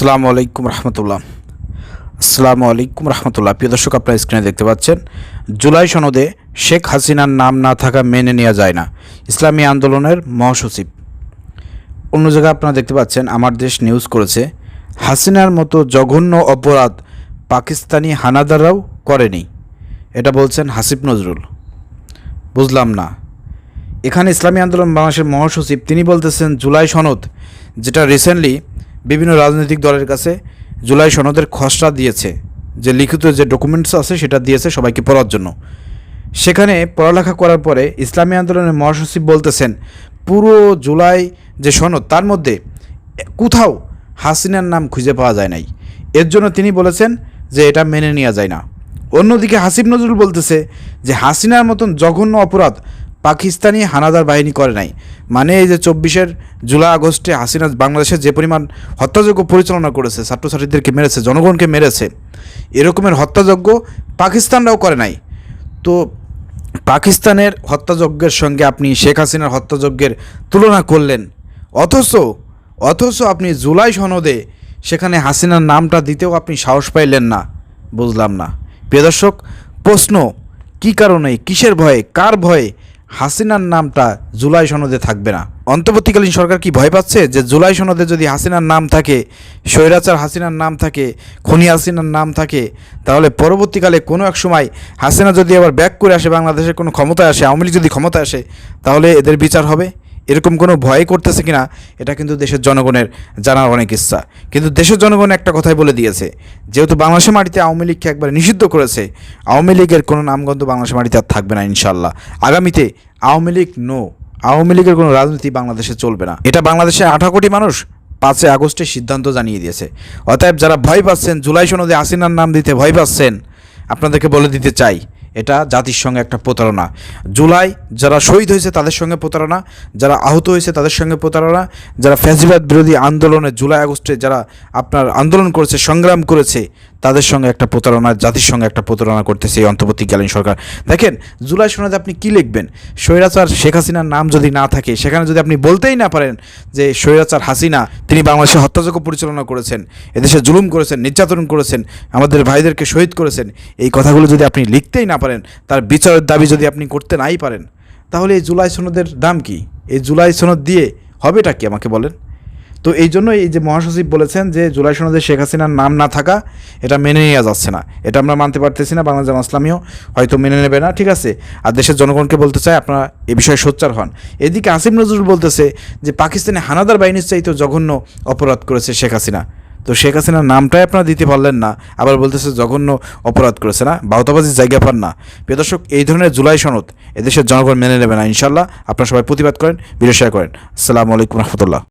আসসালামু আলাইকুম রহমতুল্লাহ। আসসালামু আলাইকুম রহমতুল্লাহ। প্রিয় দর্শক, আপনারা স্ক্রিনে দেখতে পাচ্ছেন, জুলাই সনদে শেখ হাসিনার নাম না থাকা মেনে নেওয়া যায় না। ইসলামী আন্দোলনের মহাসচিব। অন্য জায়গায় আপনারা দেখতে পাচ্ছেন, আমার দেশ নিউজ করেছে, হাসিনার মতো জঘন্য অপরাধ পাকিস্তানি হানাদাররাও করেনি। এটা বলছেন হাসিব নজরুল। বুঝলাম না। এখানে ইসলামী আন্দোলন বাংলাদেশের মহাসচিব, তিনি বলতেছেন, জুলাই সনদ, যেটা রিসেন্টলি বিভিন্ন রাজনৈতিক দলের কাছে জুলাই সনদের খসড়া দিয়েছে। যে লিখিত যে ডকুমেন্টস আছে, সেটা দিয়েছে সবাইকে পড়ার জন্য। সেখানে পড়ালেখা করার পরে ইসলামী আন্দোলনের মহাসচিব বলতেছেন, পুরো জুলাই যে সনদ, তার মধ্যে কোথাও হাসিনার নাম খুঁজে পাওয়া যায় নাই। এর জন্য তিনি বলেছেন যে এটা মেনে নেওয়া যায় না। অন্যদিকে হাসিব নজরুল বলতেছে যে হাসিনার মতন জঘন্য অপরাধ পাকিস্তানি হানাদার বাহিনী করে নাই। মানে এই যে চব্বিশের জুলাই, আগস্টে হাসিনা বাংলাদেশে যে পরিমাণ হত্যাযজ্ঞ পরিচালনা করেছে, ছাত্রছাত্রীদেরকে মেরেছে, জনগণকে মেরেছে, এরকমের হত্যাযজ্ঞ পাকিস্তানরাও করে নাই। তো পাকিস্তানের হত্যাযজ্ঞের সঙ্গে আপনি শেখ হাসিনার হত্যাযজ্ঞের তুলনা করলেন, অথচ অথচ আপনি জুলাই সনদে সেখানে হাসিনার নামটা দিতেও আপনি সাহস পাইলেন না, বুঝলাম না। প্রিয় দর্শক, প্রশ্ন, কী কারণে, কিসের ভয়ে, কার ভয়ে হাসিনার নামটা জুলাই সনদে থাকবে না। অন্তর্বর্তীকালীন সরকার কি ভয় পাচ্ছে যে জুলাই সনদে যদি হাসিনার নাম থাকে, স্বৈরাচার হাসিনার নাম থাকে, খনি হাসিনার নাম থাকে, তাহলে পরবর্তীকালে কোনো এক সময় হাসিনা যদি আবার ব্যাক করে আসে, বাংলাদেশের কোনো ক্ষমতায় আসে, আওয়ামী লীগ যদি ক্ষমতায় আসে, তাহলে এদের বিচার হবে? এরকম কোনো ভয় করতেছে কিনা, এটা কিন্তু দেশের জনগণের জানার অনেক ইচ্ছা। কিন্তু দেশের জনগণ একটা কথাই বলে দিয়েছে, যেহেতু বাংলাদেশের মাটিতে আওয়ামী লীগকে একবার নিষিদ্ধ করেছে, আওয়ামী লীগের কোনো নামগন্ধ বাংলাদেশের মাটিতে আর থাকবে না ইনশাল্লাহ আগামীতে আওয়ামী লীগ নো, আওয়ামী লীগের কোনো রাজনীতি বাংলাদেশে চলবে না। এটা বাংলাদেশের আঠারো কোটি মানুষ পাঁচই আগস্টে সিদ্ধান্ত জানিয়ে দিয়েছে। অতএব যারা ভয় পাচ্ছেন, জুলাই সনদে হাসিনার নাম দিতে ভয় পাচ্ছেন, আপনাদেরকে বলে দিতে চাই এটা জাতির সঙ্গে একটা প্রতারণা। জুলাই যারা শহীদ হয়েছে তাদের সঙ্গে প্রতারণা, যারা আহত হয়েছে তাদের সঙ্গে প্রতারণা, যারা ফ্যাসিবাদ বিরোধী আন্দোলনে জুলাই আগস্টে যারা আপনার আন্দোলন করেছে, সংগ্রাম করেছে তাদের সঙ্গে একটা প্রতারণা, জাতির সঙ্গে একটা প্রতারণা করতেছে এই অন্তর্বর্তীকালীন সরকার। দেখেন, জুলাই সনদে আপনি কী লিখবেন? স্বৈরাচার শেখ হাসিনার নাম যদি না থাকে, সেখানে যদি আপনি বলতেই না পারেন যে স্বৈরাচার হাসিনা, তিনি বাংলাদেশে হত্যাযজ্ঞ পরিচালনা করেছেন, এদেশে জুলুম করেছেন, নির্যাতন করেছেন, আমাদের ভাইদেরকে শহীদ করেছেন, এই কথাগুলো যদি আপনি লিখতেই না পারেন, তার বিচারের দাবি যদি আপনি করতে নাই পারেন, তাহলে এই জুলাই সনদের দাম কি? এই জুলাই সনদ দিয়ে হবেটা কি আমাকে বলেন? তো এই জন্য এই যে মহাসচিব বলেছেন যে জুলাই সনদে শেখ হাসিনার নাম না থাকা, এটা মেনে নেওয়া যাচ্ছে না। এটা আমরা মানতে পারতেছি না, বাংলাদেশ জামাত ইসলামীও হয়তো মেনে নেবে না, ঠিক আছে? আর দেশের জনগণকে বলতে চাই আপনারা এ বিষয়ে সোচ্চার হন। এদিকে আসিম নজরুল বলতেছে যে পাকিস্তানে হানাদার বাহিনীর চাইতেও জঘন্য অপরাধ করেছে শেখ হাসিনা। তো শেখ হাসিনার নামটাই আপনারা দিতে পারলেন না, আবার বলতেছে জঘন্য অপরাধ করেছে না। বাউতাবাজির জায়গা পান না। প্রিয় দর্শক, এই ধরনের জুলাই সনদ এদেশের জনগণ মেনে নেবে না ইনশাল্লাহ আপনারা সবাই প্রতিবাদ করেন ভিডিও করেন। আসসালামু আলাইকুম রহমতুল্লাহ।